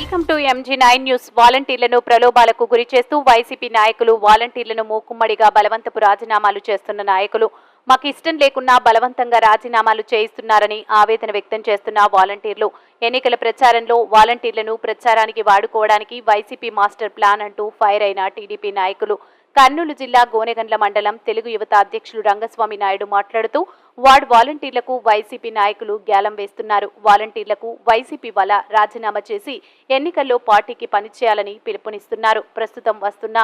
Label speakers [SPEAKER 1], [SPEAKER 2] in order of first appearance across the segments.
[SPEAKER 1] MG nine news వాలంటీర్లను ప్రలోభాలకు గురి చేస్తూ వైసీపీ నాయకులు వాలంటీర్లను మూకుమ్మడిగా బలవంతపు రాజీనామాలు చేస్తున్న నాయకులు. మాకు ఇష్టం లేకున్నా బలవంతంగా రాజీనామాలు చేయిస్తున్నారని ఆవేదన వ్యక్తం చేస్తున్న వాలంటీర్లు. ఎన్నికల ప్రచారంలో వాలంటీర్లను ప్రచారానికి వాడుకోవడానికి వైసీపీ మాస్టర్ ప్లాన్ అంటూ ఫైర్ అయిన టీడీపీ నాయకులు. కర్నూలు జిల్లా గోనెగండ్ల మండలం తెలుగు యువత అధ్యక్షులు రంగస్వామి నాయుడు మాట్లాడుతూ వార్డ్ వాలంటీర్లకు వైసీపీ నాయకులు గ్యాలం వేస్తున్నారు. వాలంటీర్లకు వైసీపీ వల్ల రాజీనామా చేసి ఎన్నికల్లో పార్టీకి పనిచేయాలని పిలుపునిస్తున్నారు. ప్రస్తుతం వస్తున్న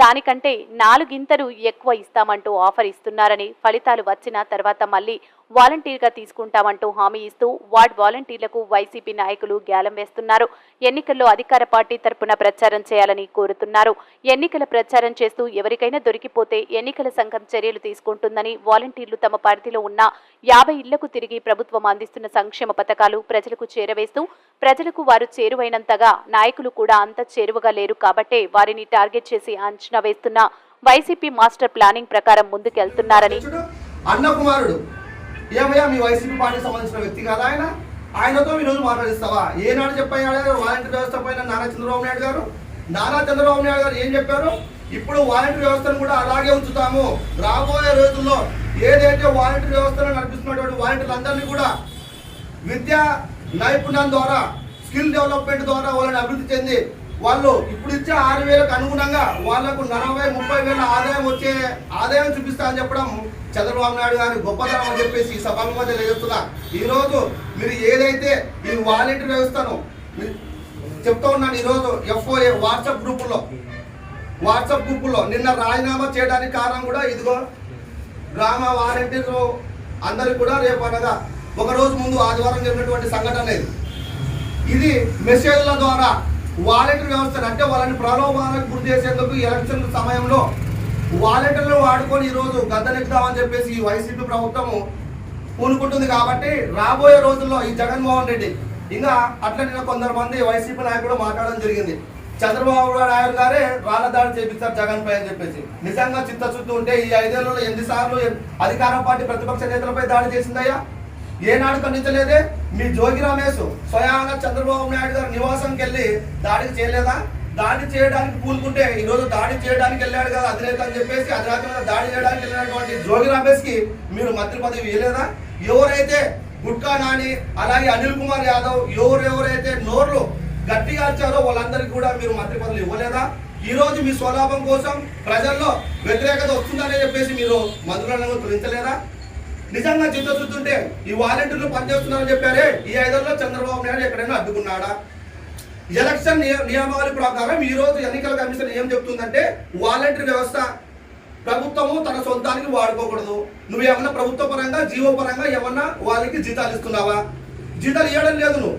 [SPEAKER 1] దానికంటే నాలుగింతలు ఎక్కువ ఇస్తామంటూ ఆఫర్ ఇస్తున్నారని ఫలితాలు వచ్చిన తర్వాత మళ్ళీ వాలంటీర్గా తీసుకుంటామంటూ హామీ ఇస్తూ వార్డ్ వాలంటీర్లకు వైసీపీ నాయకులు గ్యాలం వేస్తున్నారు. ఎన్నికల్లో అధికార పార్టీ తరపున ప్రచారం చేయాలని కోరుతున్నారు. ఎన్నికల ప్రచారం చేస్తూ ఎవరికైనా దొరికిపోతే ఎన్నికల సంఘం చర్యలు తీసుకుంటుందని వాలంటీర్లు తమ పరిధిలో ఉన్న యాభై ఇళ్ళకు తిరిగి ప్రభుత్వం అందిస్తున్న సంక్షేమ పథకాలు ప్రజలకు చేరవేస్తూ ప్రజలకు వారు చేరువైనంతగా నాయకులు కూడా అంత చేరువగా లేరు కాబట్టే వారిని టార్గెట్ చేసి అంచనా వేస్తున్న. వైసీపీ మాస్టర్ ప్లానింగ్ ప్రకారం ముందుకెళ్తున్నారని
[SPEAKER 2] అన్నకుమారుడు ఏమయ్యా మీ వైసీపీ పార్టీకి సంబంధించిన వ్యక్తి కదా ఆయన? ఆయనతో ఈ రోజు మాట్లాడిస్తావా? ఏనాడు చెప్పాడు వాలంటీర్ వ్యవస్థ పైన నారా చంద్రబాబు నాయుడు గారు? నారా చంద్రబాబు నాయుడు గారు ఏం చెప్పారు? ఇప్పుడు వాలంటీర్ వ్యవస్థను కూడా అలాగే ఉంచుతాము. రాబోయే రోజుల్లో ఏదైతే వాలంటీర్ వ్యవస్థను నడిపిస్తున్నటువంటి వాలంటీర్లందరినీ కూడా విద్య నైపుణ్యం ద్వారా స్కిల్ డెవలప్మెంట్ ద్వారా వాళ్ళని అభివృద్ధి చెంది వాళ్ళు ఇప్పుడు ఇచ్చే ఆరు వేలకు అనుగుణంగా వాళ్ళకు నలభై ముప్పై వేల ఆదాయం వచ్చే ఆదాయం చూపిస్తా అని చెప్పడం చంద్రబాబు నాయుడు గారి గొప్పతనం అని చెప్పేసి ఈ సభలో తెలియజేస్తున్నా. ఈరోజు మీరు ఏదైతే ఈ వాలంటీర్ వ్యవస్థను చెప్తా ఉన్నాను ఈరోజు ఎఫ్ఓఏ వాట్సాప్ గ్రూపుల్లో. వాట్సాప్ గ్రూపుల్లో. నిన్న రాజీనామా చేయడానికి కారణం కూడా ఇదిగో గ్రామ వాలంటీర్లు అందరికి కూడా రేపు అనగా ఒక రోజు ముందు ఆదివారం జరిగినటువంటి సంఘటన ఇది. ఇది మెసేజ్ల ద్వారా వాలంటీర్ వ్యవస్థను అంటే వాళ్ళని ప్రలోభాలకు గురి చేసేందుకు ఎలక్షన్ సమయంలో వాలంటీర్లు వాడుకొని ఈరోజు గద్దెనెక్కుదామని చెప్పేసి ఈ వైసీపీ ప్రభుత్వము పూనుకుంటుంది కాబట్టి రాబోయే రోజుల్లో ఈ జగన్మోహన్ రెడ్డి ఇంకా అట్లా నిన్న కొందరు వైసీపీ నాయకుడు మాట్లాడడం జరిగింది. చంద్రబాబు నాయుడు గారే రాళ్ళ దాడి చేపిస్తారు జగన్ పై అని చెప్పేసి. నిజంగా చిత్తశుద్ధి ఉంటే ఈ ఐదేళ్ళలో ఎన్ని సార్లు అధికార పార్టీ ప్రతిపక్ష నేతలపై దాడి చేసిందయ్యా? ఏనాడు ఖండించలేదే? మీ జోగి రమేష్ స్వయంగా చంద్రబాబు నాయుడు గారి నివాసంకి వెళ్ళి దాడికి చేయలేదా? దాడి చేయడానికి కూలుకుంటే ఈరోజు దాడి చేయడానికి వెళ్ళాడు కదా అధినేత అని చెప్పేసి అధినేత దాడి చేయడానికి వెళ్ళినటువంటి జోగి రమేష్కి మీరు మంత్రి పదవి ఇవ్వలేదా? ఎవరైతే గుట్కా నాని అలాగే అనిల్ కుమార్ యాదవ్ ఎవరు ఎవరైతే నోర్లు గట్టిగా ఇచ్చారో వాళ్ళందరికీ కూడా మీరు మంత్రి పదవులు ఇవ్వలేదా? ఈరోజు మీ స్వలాభం కోసం ప్రజల్లో వ్యతిరేకత వస్తుందని చెప్పేసి మీరు మంత్రులను తొలగించలేదా నిజంగా చిత్తశుద్ధి ఉంటే ఈ వాలంటీర్లు పనిచేస్తున్నారని చెప్పారే ఈ ఐదేళ్ళలో చంద్రబాబు నాయుడు ఎక్కడైనా అడ్డుకున్నాడా? ఎలక్షన్ నియ- నియమావళి ప్రకారం ఈ రోజు ఎన్నికల కమిషన్ ఏం చెప్తుందంటే వాలంటీర్ వ్యవస్థ ప్రభుత్వము తన సొంతానికి వాడుకోకూడదు. నువ్వు ఏమన్నా ప్రభుత్వ పరంగా జీవో పరంగా ఏమన్నా వాళ్ళకి జీతాలు ఇస్తున్నావా? జీతాలు ఇవ్వడం లేదు నువ్వు.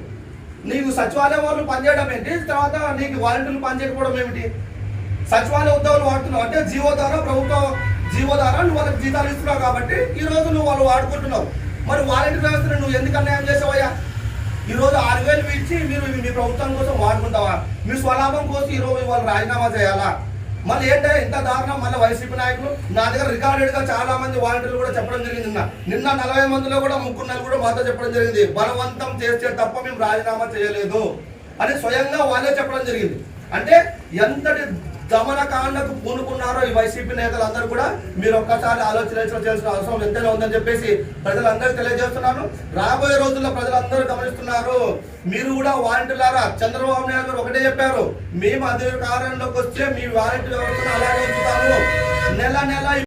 [SPEAKER 2] నీకు సచివాలయం వాళ్ళు పనిచేయడం ఏంటి? తర్వాత నీకు వాలంటీర్లు పనిచేయకపోవడం ఏమిటి? సచివాలయ ఉద్యోగులు వాడుతున్నావు అంటే జీవో ద్వారా ప్రభుత్వ జీవో నువ్వు వాళ్ళకి జీతాలు ఇస్తున్నావు కాబట్టి ఈ రోజు నువ్వు వాళ్ళు వాడుకుంటున్నావు. మరి వాలంటీర్ వ్యవస్థను నువ్వు ఎందుకు అన్యాయం చేసావయ్యా? ఈరోజు ఆరు వేలు ఇచ్చి మీరు మీ ప్రభుత్వం కోసం వాడుకుంటావా? మీ స్వలాభం కోసం ఈ రోజు వాళ్ళు రాజీనామా చేయాలా? మళ్ళీ ఏంటంటే ఇంత దారుణం? మళ్ళీ వైసీపీ నాయకులు నా దగ్గర రికార్డెడ్గా చాలా మంది వాలంటీర్లు కూడా చెప్పడం జరిగింది నిన్న. నిన్న నలభై మందిలో కూడా ముగ్గురు నలుగురు మాతో చెప్పడం జరిగింది. బలవంతం చేస్తే తప్ప మేము రాజీనామా చేయలేదు అని స్వయంగా వాళ్ళే చెప్పడం జరిగింది. అంటే ఎంతటి దమనకాండకు పూనుకున్నారో ఈ వైసీపీ నేతలందరూ కూడా మీరు ఒక్కసారి ఆలోచన చేయాల్సిన అవసరం ఎంతైనా ఉందని చెప్పేసి ప్రజలందరూ తెలియజేస్తున్నాను. రాబోయే రోజుల్లో ప్రజలందరూ గమనిస్తున్నారు. మీరు కూడా వాలంటీర్లారా చంద్రబాబు నాయుడు గారు ఒకటే చెప్పారు మేము అధికారంలోకి వస్తే మీ వాలంటీర్ వ్యవస్థను అలాగే ఉంచుతాము. నెల నెల